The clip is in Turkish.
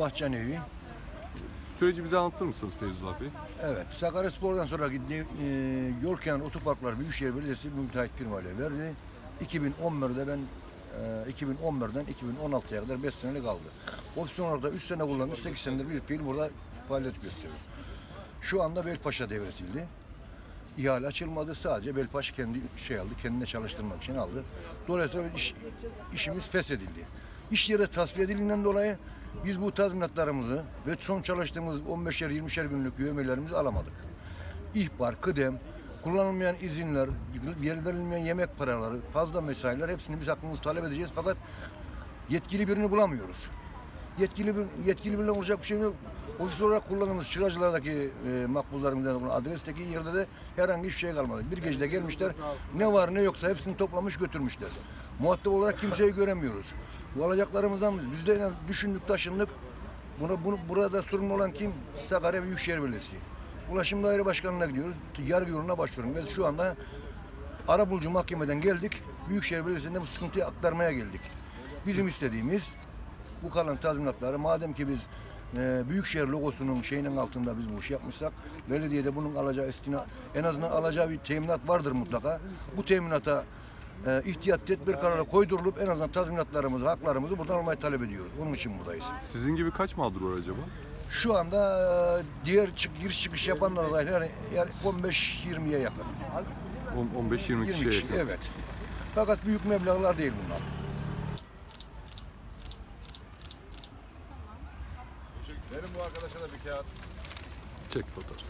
Bahçen Evi. Süreci bize anlatır mısınız Feyzullah Bey? Evet, Sakaryaspor'dan sonra gitti, e, yol kenarı otoparklar Büyükşehir Belediyesi müteahhit firmayla verdi. 2011'de ben e, 2011'den 2016'ya kadar 5 senelik aldı. Opsiyonlarda 3 sene kullandı, 8 senedir bir fiil burada faaliyet gösteriyor. Şu anda Belpaş'a devretildi. İhale açılmadı, sadece Belpaş kendi şey aldı, kendine çalıştırmak için aldı. Dolayısıyla iş, işimiz feshedildi. İş yeri tasfiye edildiğinden dolayı biz bu tazminatlarımızı ve son çalıştığımız 15'er 20'şer günlük yövmelerimizi alamadık. İhbar, kıdem, kullanılmayan izinler, yer verilmeyen yemek paraları, fazla mesailer hepsini biz hakkımızı talep edeceğiz fakat yetkili birini bulamıyoruz. Yetkili bir yetkili biriyle olacak bir şey yok. Ofis olarak kullandığımız çıracılardaki e, makbullarımızdan adresteki yerde de herhangi bir şey kalmadı. Bir gecede gelmişler ne var ne yoksa hepsini toplamış götürmüşler. Muhatap olarak kimseyi göremiyoruz. Bu alacaklarımızdan biz, de düşündük taşındık. Buna, bunu, burada sorumlu olan kim? Sakarya Büyükşehir Belediyesi. Ulaşım Daire Başkanı'na gidiyoruz. Yargı yoluna başvuruyoruz. Biz şu anda Arabulucu Mahkemeden geldik. Büyükşehir Belediyesi'nde bu sıkıntıyı aktarmaya geldik. Bizim istediğimiz bu kalan tazminatları madem ki biz e, Büyükşehir logosunun şeyinin altında biz bu işi yapmışsak belediyede bunun alacağı istina en azından alacağı bir teminat vardır mutlaka. Bu teminata e, ihtiyat tedbir kararı koydurulup en azından tazminatlarımızı, haklarımızı buradan almayı talep ediyoruz. Onun için buradayız. Sizin gibi kaç mağdur var acaba? Şu anda e, diğer çık, giriş çıkış yapanlara dahil yani, yani 15-20'ye yakın. 15-20 20 kişiye kişi, yakın. evet. Fakat büyük meblağlar değil bunlar. Verin bu arkadaşa da bir kağıt. Çek fotoğraf.